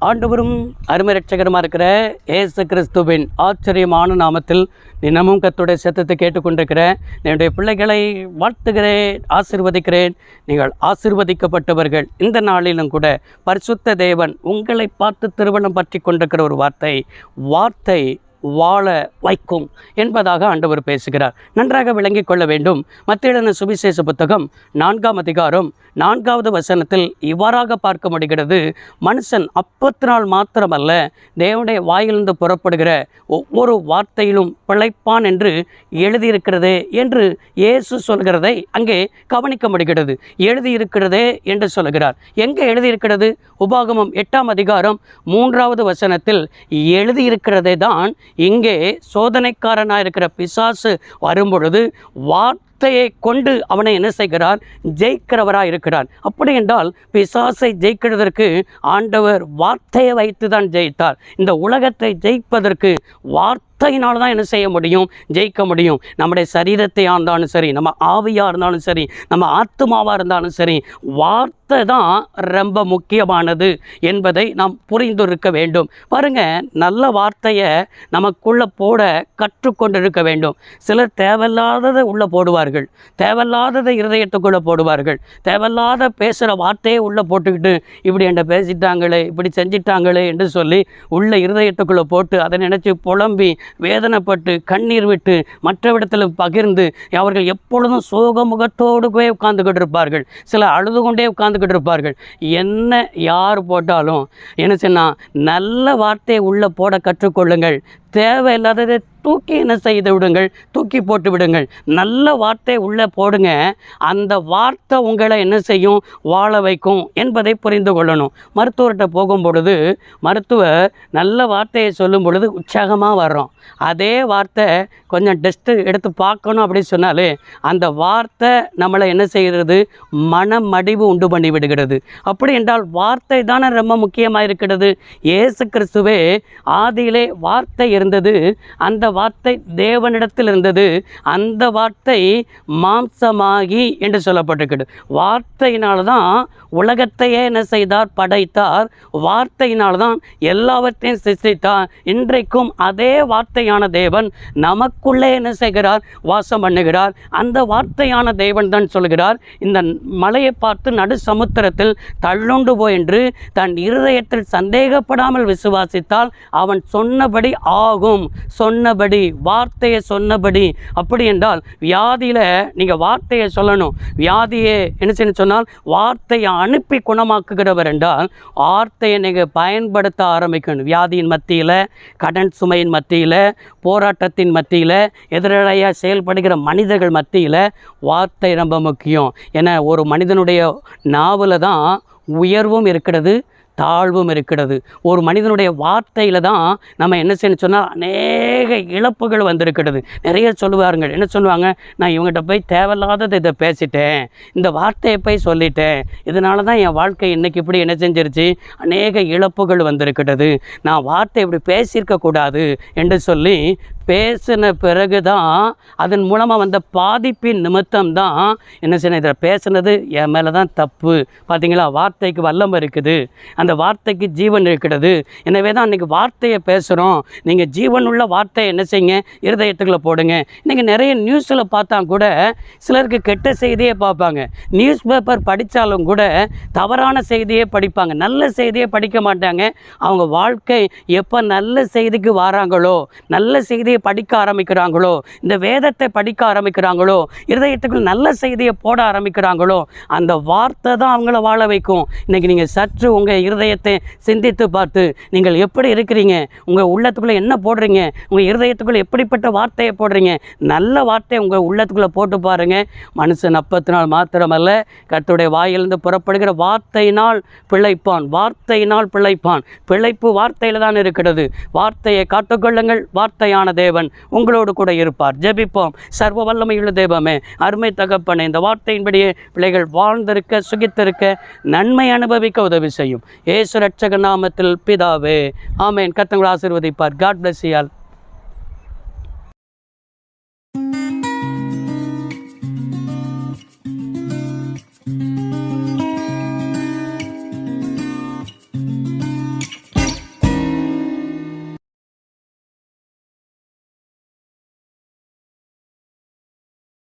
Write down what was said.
ஆண்டவரும் அருமை ரட்சகரமாக இருக்கிற ஏசு கிறிஸ்துவின் ஆச்சரியமான நாமத்தில் தினமும் கத்துடைய சத்தத்தை கேட்டுக்கொண்டிருக்கிறேன் என்னுடைய பிள்ளைகளை வாழ்த்துகிறேன் ஆசிர்வதிக்கிறேன். நீங்கள் ஆசிர்வதிக்கப்பட்டவர்கள். இந்த நாளிலும் கூட பரிசுத்த தேவன் உங்களை பார்த்து திருமணம் பற்றி கொண்டிருக்கிற ஒரு வார்த்தை வார்த்தை வாழ வைக்கும் என்பதாக ஆண்டவர் பேசுகிறார். நன்றாக விளங்கிக் கொள்ள வேண்டும். மத்திய சுவிசேஷ புத்தகம் நான்காம் அதிகாரம் நான்காவது வசனத்தில் இவ்வாறாக பார்க்க முடிகிறது. மனுஷன் அப்பத்தினால் மாத்திரமல்ல தேவனுடைய வாயிலிருந்து புறப்படுகிற ஒவ்வொரு வார்த்தையிலும் பிழைப்பான் என்று எழுதியிருக்கிறதே என்று இயேசு சொல்கிறதை அங்கே கவனிக்க முடிகிறது. எழுதியிருக்கிறதே என்று சொல்கிறார். எங்கே எழுதியிருக்கிறது? உபாகமம் எட்டாம் அதிகாரம் மூன்றாவது வசனத்தில் எழுதியிருக்கிறதே தான் இங்கே சோதனைக்காரனாக இருக்கிற பிசாசு வரும்பொழுது வார்த்தையை கொண்டு அவனை என்ன செய்கிறார் ஜெயிக்கிறவராக இருக்கிறார் அப்படி என்றால் பிசாசை ஜெயிக்கிறதற்கு ஆண்டவர் வார்த்தையை வைத்து தான் ஜெயித்தார். இந்த உலகத்தை ஜெயிப்பதற்கு வார்த்தை வார்த்தையினால் தான் என்ன செய்ய முடியும்? ஜெயிக்க முடியும். நம்முடைய சரீரத்தை இருந்தாலும் சரி நம்ம ஆவியாக இருந்தாலும் சரி நம்ம ஆத்மாவாக இருந்தாலும் சரி வார்த்தை தான் ரொம்ப முக்கியமானது என்பதை நாம் புரிந்திருக்க வேண்டும். பாருங்க நல்ல வார்த்தையை நமக்குள்ளே போட கற்றுக்கொண்டு இருக்க வேண்டும். சிலர் தேவையில்லாததை உள்ளே போடுவார்கள். தேவையில்லாததை இருதயத்துக்குள்ளே போடுவார்கள். தேவையில்லாத பேசுகிற வார்த்தையை உள்ளே போட்டுக்கிட்டு இப்படி என்ன பேசிட்டாங்களே இப்படி செஞ்சிட்டாங்களே என்று சொல்லி உள்ள இருதயத்துக்குள்ளே போட்டு அதை நினச்சி புலம்பி வேதனைப்பட்டு கண்ணீர் விட்டு மற்றவிடத்தில் பகிர்ந்து அவர்கள் எப்பொழுதும் சோகமுகத்தோடு போய் உட்கார்ந்துக்கிட்டு இருப்பார்கள். சில அழுது கொண்டே உட்கார்ந்துக்கிட்டு இருப்பார்கள். என்ன யார் போட்டாலும் என்ன சொன்னால் நல்ல வார்த்தையை உள்ளே போட கற்றுக்கொள்ளுங்கள். தேவையில்லாததை தூக்கி என்ன செய்து விடுங்கள்? தூக்கி போட்டு விடுங்கள். நல்ல வார்த்தை உள்ளே போடுங்க. அந்த வார்த்தை உங்களை என்ன செய்யும்? வாழ வைக்கும் என்பதை புரிந்து கொள்ளணும். மருத்துவர்கிட்ட போகும் பொழுது மருத்துவர் நல்ல வார்த்தையை சொல்லும் பொழுது உற்சாகமாக வர்றோம். அதே வார்த்தை கொஞ்சம் டெஸ்ட்டு எடுத்து பார்க்கணும் அப்படின்னு சொன்னாலே அந்த வார்த்தை நம்மளை என்ன செய்கிறது? மனமடிவு உண்டு பண்ணி விடுகிறது. அப்படி என்றால் வார்த்தை தானே ரொம்ப முக்கியமாக இருக்கிறது இயேசு கிறிஸ்துவே ஆதியிலே வார்த்தை இருந்தது அந்த வார்த்தை தேவனிடத்தில் இருந்தது அந்த வார்த்தை மாம்சமாகி என்று சொல்லப்பட்டிருக்கிறது. வார்த்தையினால் தான் உலகத்தையே என்ன செய்தார்? படைத்தார். வார்த்தையினால் தான் எல்லாவற்றையும் சிருஷ்டித்தார். இன்றைக்கும் அதே வார்த்தையான தேவன் நமக்குள்ளே என்ன செய்கிறார்? வாசம் பண்ணுகிறார். அந்த வார்த்தையான தேவன் தான் சொல்கிறார் இந்த மலையை பார்த்து நடு சமுத்திரத்தில் தள்ளுண்டு போய் என்று தன் இருதயத்தில் சந்தேகப்படாமல் விசுவாசித்தால் அவன் சொன்னபடி ஆ ஆகும் சொன்னபடி வார்த்தையை சொன்னபடி. அப்படி என்றால் வியாதியில் நீங்கள் வார்த்தையை சொல்லணும். வியாதியை என்ன செய்யணும் சொன்னால் வார்த்தையை அனுப்பி குணமாக்குகிறவர் என்றால் வார்த்தையை நீங்கள் பயன்படுத்த ஆரம்பிக்கணும். வியாதியின் மத்தியில் கடன் சுமையின் மத்தியில் போராட்டத்தின் மத்தியில் எதிரடையாக செயல்படுகிற மனிதர்கள் மத்தியில் வார்த்தை ரொம்ப முக்கியம். ஏன்னா ஒரு மனிதனுடைய நாவில் தான் உயர்வும் இருக்கிறது தாழ்வும் இருக்கிறது. ஒரு மனிதனுடைய வார்த்தையில் தான் நம்ம என்ன செய்யணும் சொன்னால் அநேக இழப்புகள் வந்திருக்கிறது. நிறைய சொல்லுவாருங்கள் என்ன சொல்லுவாங்க? நான் இவங்ககிட்ட போய் தேவையில்லாததை இதை பேசிட்டேன். இந்த வார்த்தையை போய் சொல்லிட்டேன். இதனால தான் என் வாழ்க்கை இன்றைக்கி இப்படி என்ன செஞ்சிருச்சு? அநேக இழப்புகள் வந்திருக்கிறது. நான் வார்த்தை இப்படி பேசியிருக்கக்கூடாது என்று சொல்லி பேசின பிறகு தான் அதன் மூலமாக வந்த பாதிப்பின் நிமித்தம் தான் என்ன செய்யணும் இதில் பேசுனது என் மேலே தான் தப்பு. பார்த்தீங்களா வார்த்தைக்கு வல்லம் இருக்குது. அந்த வார்த்தைக்கு ஜீவன் இருக்கிறது. எனவே தான் அன்றைக்கி வார்த்தையை பேசுகிறோம் நீங்கள் ஜீவன் உள்ள வார்த்தையை என்ன செய்யுங்க? இருதயத்துக்குள்ளே போடுங்க. இன்றைக்கி நிறைய நியூஸில் பார்த்தா கூட சிலருக்கு கெட்ட செய்தியே பார்ப்பாங்க. நியூஸ் பேப்பர் படித்தாலும் கூட தவறான செய்தியே படிப்பாங்க. நல்ல செய்தியே படிக்க மாட்டாங்க. அவங்க வாழ்க்கை எப்போ நல்ல செய்திக்கு வராங்களோ நல்ல செய்தியை படிக்க ஆரம்பிக்கிறாங்களோ இந்த வேதத்தை படிக்க ஆரம்பிக்கிறாங்களோ இருதயத்துக்குள் நல்ல செய்தியை போட ஆரம்பிக்கிறாங்களோ அந்த வார்த்தை தான் அவங்கள வாழ வைக்கும். இன்றைக்கி நீங்கள் சற்று உங்கள் இருதயத்தை சிந்தித்து பார்த்து நீங்கள் எப்படி இருக்கிறீங்க? உங்கள் உள்ளத்துக்குள்ளே என்ன போடுறீங்க? உங்கள் இருதயத்துக்குள்ளே எப்படிப்பட்ட வார்த்தையை போடுறீங்க? நல்ல வார்த்தையை உங்கள் உள்ளத்துக்குள்ளே போட்டு பாருங்கள் மனுஷன் அப்பத்தினால் மாத்திரமல்ல கத்துடைய வாயிலிருந்து புறப்படுகிற வார்த்தையினால் பிழைப்பான். வார்த்தையினால் பிழைப்பான். பிழைப்பு வார்த்தையில் தான் இருக்கிறது. வார்த்தையை காத்துக்கொள்ளுங்கள். வார்த்தையானது தேவன் உங்களோடு கூட இருப்பார். ஜெபிப்போம். சர்வ வல்லமையுள்ள தெய்வமே அருமை தகப்பனே இந்த வார்த்தையின்படியே பிள்ளைகள் வாழ்ந்திருக்க சுகித்திருக்க நன்மை அனுபவிக்க உதவி செய்யும். ஏசு ரட்சக நாமத்தில் பிதாவே ஆமேன். கத்தங்களை ஆசீர்வதிப்பார். காட் பிளஸ் யால்